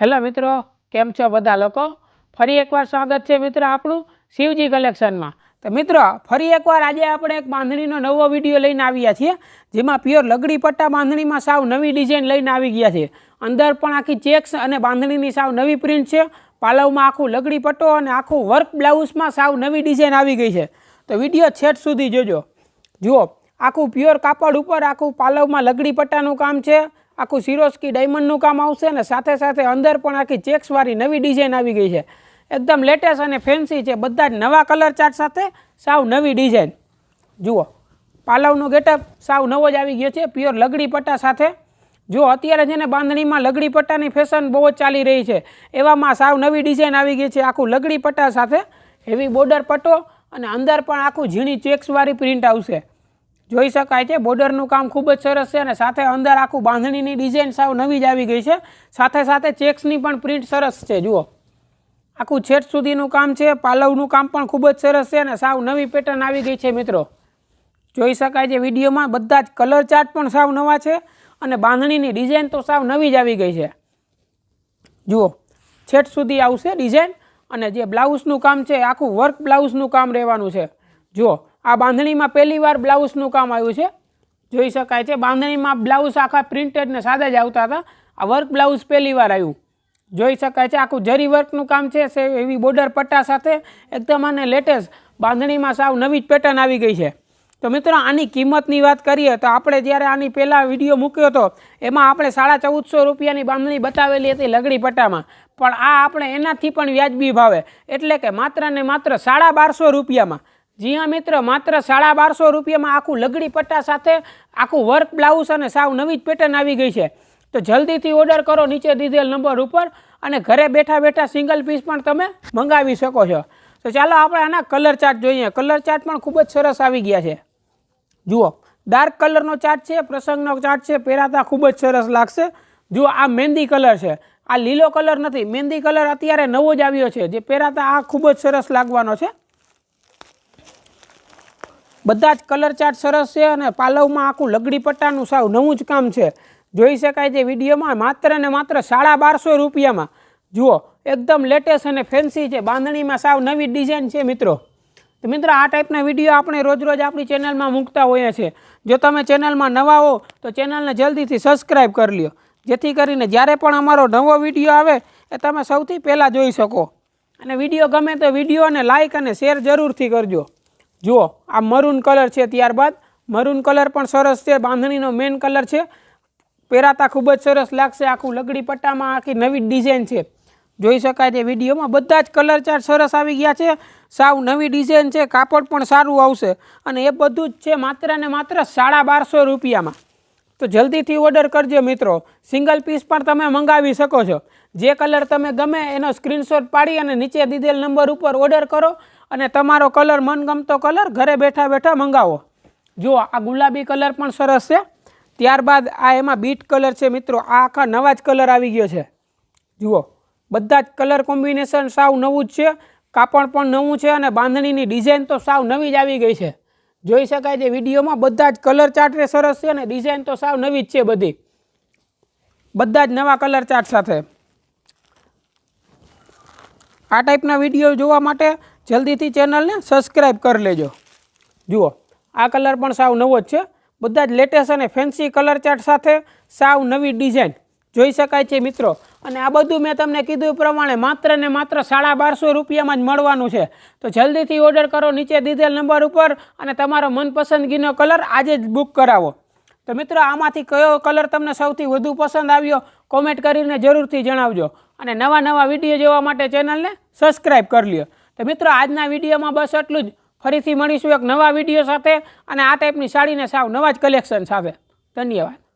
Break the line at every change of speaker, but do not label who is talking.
Hello મિત્રો, કેમ છો બધા લોકો? ફરી એકવાર સ્વાગત છે મિત્રો આપણું શિવજી કલેક્શનમાં. તો મિત્રો, ફરી એકવાર આજે આપણે એક બાંધણીનો નવો વીડિયો લઈને આવ્યા છીએ, જેમાં પ્યોર લગડી પટ્ટા બાંધણીમાં સાવ નવી ડિઝાઇન લઈને આવી ગયા છે. અંદર પણ આખી ચેક્સ અને બાંધણીની સાવ નવી પ્રિન્ટ છે. પાલવમાં આખું લગડી પટ્ટો અને આખું વર્ક બ્લાઉઝમાં સાવ નવી ડિઝાઇન આવી ગઈ છે. તો વીડિયો છેટ સુધી જોજો. જુઓ, આખું પ્યોર કાપડ ઉપર આખું પાલવમાં લગડી પટ્ટાનું કામ છે. આખું સિરોસ્કી ડાયમંડનું કામ આવશે અને સાથે સાથે અંદર પણ આખી ચેક્સવાળી નવી ડિઝાઇન આવી ગઈ છે. એકદમ લેટેસ્ટ અને ફેન્સી છે, બધા જ નવા કલર ચાર્ટ સાથે સાવ નવી ડિઝાઇન જુઓ, પાલવનું ગેટઅપ સાવ નવો જ આવી ગયો છે પ્યોર લગડી પટ્ટા સાથે. જો અત્યારે છે ને બાંધણીમાં લગડી પટ્ટાની ફેશન બહુ જ ચાલી રહી છે. એવામાં સાવ નવી ડિઝાઇન આવી ગઈ છે, આખું લગડી પટ્ટા સાથે. હેવી બોર્ડર પટ્ટો અને અંદર પણ આખું ઝીણી ચેક્સવાળી પ્રિન્ટ આવશે. જોઈ શકાય છે. બોર્ડરનું કામ ખૂબ જ સરસ છે અને સાથે અંદર આખું બાંધણીની ડિઝાઇન સાવ નવી જ આવી ગઈ છે. સાથે સાથે ચેક્સની પણ પ્રિન્ટ સરસ છે. જુઓ. આખું છેટ સુધીનું કામ છે. પાલવનું કામ પણ ખૂબ જ સરસ છે અને સાવ નવી પેટર્ન આવી ગઈ છે મિત્રો. જોઈ શકાય છે વિડીયોમાં બધા જ કલર ચાર્ટ પણ સાવ નવા છે અને બાંધણીની ડિઝાઇન તો સાવ નવી જ આવી ગઈ છે. જુઓ. છેટ સુધી આવશે ડિઝાઇન અને જે બ્લાઉઝનું કામ છે આખું વર્ક બ્લાઉઝનું કામ રહેવાનું છે. જુઓ. આ બાંધણીમાં પહેલીવાર બ્લાઉઝનું કામ આવ્યું છે. જોઈ શકાય છે. બાંધણીમાં બ્લાઉઝ આખા પ્રિન્ટેડ ને સાદા જ આવતા હતા. આ વર્ક બ્લાઉઝ પહેલી વાર આવ્યું. જોઈ શકાય છે. આખું જરી વર્કનું કામ છે. એવી બોર્ડર પટ્ટા સાથે એકદમ અને લેટેસ્ટ બાંધણીમાં સાવ નવી જ પેટર્ન આવી ગઈ છે. તો મિત્રો, આની કિંમતની વાત કરીએ તો આપણે જ્યારે આની પહેલાં વીડિયો મૂક્યો હતો, એમાં આપણે સાડા ચૌદસો રૂપિયાની બાંધણી બતાવેલી હતી લગડી પટ્ટામાં. પણ આ આપણે એનાથી પણ વ્યાજબી ભાવે. એટલે કે માત્ર ને માત્ર સાડા બારસો રૂપિયામાં. જી હા મિત્ર, માત્ર સાડા બારસો રૂપિયામાં આખું લગડી પટ્ટા સાથે આખું વર્ક બ્લાઉઝ અને સાવ નવી જ પેટર્ન આવી ગઈ છે. તો જલ્દીથી ઓર્ડર કરો નીચે દીધેલ નંબર ઉપર અને ઘરે બેઠા બેઠા સિંગલ પીસ પણ તમે મંગાવી શકો છો. તો ચાલો આપણે આના કલર ચાર્ટ જોઈએ. કલર ચાર્ટ પણ ખૂબ જ સરસ આવી ગયા છે. જુઓ ડાર્ક કલરનો ચાર્ટ છે પ્રસંગનો ચાર્ટ છે, પહેરાતા ખૂબ જ સરસ લાગશે. જુઓ, આ મહેંદી કલર છે. આ લીલો કલર નથી. મહેંદી કલર અત્યારે નવો જ આવ્યો છે. જે પહેરાતા આ ખૂબ જ સરસ લાગવાનો છે. બધા જ કલર ચાર્ટ સરસ છે અને પાલવમાં આખું લગડી પટ્ટાનું સાવ નવું જ કામ છે. જોઈ શકાય છે વિડીયોમાં માત્ર ને માત્ર સાડા બારસો રૂપિયામાં. જુઓ, એકદમ લેટેસ્ટ અને ફેન્સી છે. બાંધણીમાં સાવ નવી ડિઝાઇન છે મિત્રો. તો મિત્રો, આ ટાઈપના વીડિયો આપણે રોજ રોજ આપણી ચેનલમાં મૂકતા હોઈએ છીએ. જો તમે ચેનલમાં નવા હો, તો ચેનલને જલ્દીથી સબસ્ક્રાઈબ કરી લ્યો. જેથી કરીને જ્યારે પણ અમારો નવો વીડિયો આવે, એ તમે સૌથી પહેલાં જોઈ શકો. અને વીડિયો ગમે તો વિડીયોને લાઇક અને શેર જરૂરથી કરજો. જુઓ, આ મરૂન કલર છે ત્યારબાદ. મરૂન કલર પણ સરસ છે, બાંધણીનો મેઇન કલર છે. પહેરાતા ખૂબ જ સરસ લાગશે આખું લગડી પટ્ટામાં, આખી નવી ડિઝાઇન છે. જોઈ શકાય છે વિડીયોમાં બધા જ કલર ચાર્ટ સરસ આવી ગયા છે. સાવ નવી ડિઝાઇન છે, કાપડ પણ સારું આવશે. અને એ બધું જ છે માત્ર ને માત્ર સાડા બારસો રૂપિયામાં. તો જલ્દીથી ઓર્ડર કરજો મિત્રો. સિંગલ પીસ પણ તમે મંગાવી શકો છો. જે કલર તમે ગમે એનો સ્ક્રીનશોટ પાડી અને નીચે દીધેલ નંબર ઉપર ઓર્ડર કરો અને તમારો કલર મનગમતો કલર ઘરે બેઠા બેઠા મંગાવો. જુઓ, આ ગુલાબી કલર પણ સરસ છે. ત્યારબાદ આ એમાં બીટ કલર છે મિત્રો. આ આખા નવા જ કલર આવી ગયો છે. જુઓ, બધા જ કલર કોમ્બિનેશન સાવ નવું જ છે. કાપડ પણ નવું છે અને બાંધણીની ડિઝાઇન તો સાવ નવી જ આવી ગઈ છે. જોઈ શકાય છે વિડીયોમાં બધા જ કલર ચાર્ટ સરસ છે અને ડિઝાઇન તો સાવ નવી જ છે બધી. બધા જ નવા કલર ચાર્ટ સાથે. આ ટાઈપના વીડિયો જોવા માટે જલ્દીથી ચેનલને સબસ્ક્રાઈબ કરી લેજો. જુઓ, આ કલર પણ સાવ નવો જ છે. બધા જ લેટેસ્ટ અને ફેન્સી કલર ચાર્ટ સાથે સાવ નવી ડિઝાઇન જોઈ શકાય છે મિત્રો. અને આ બધું મેં તમને કીધું પ્રમાણે માત્ર ને માત્ર સાડા બારસો રૂપિયામાં જ મળવાનું છે. તો જલ્દીથી ઓર્ડર કરો નીચે દીધેલ નંબર ઉપર અને તમારો મનપસંદગીનો કલર આજે જ બુક કરાવો. તો મિત્રો, આમાંથી કયો કલર તમને સૌથી વધુ પસંદ આવ્યો કોમેન્ટ કરીને જરૂરથી જણાવજો. અને નવા નવા વીડિયો જોવા માટે ચેનલને સબસ્ક્રાઈબ કરી લ્યો. તો મિત્રો, આજના વિડીયોમાં બસ એટલું જ. ફરીથી મળીશું એક નવા વીડિયો સાથે. અને આ ટાઈપની સાડીને સાવ નવા જ કલેક્શન સાથે ધન્યવાદ.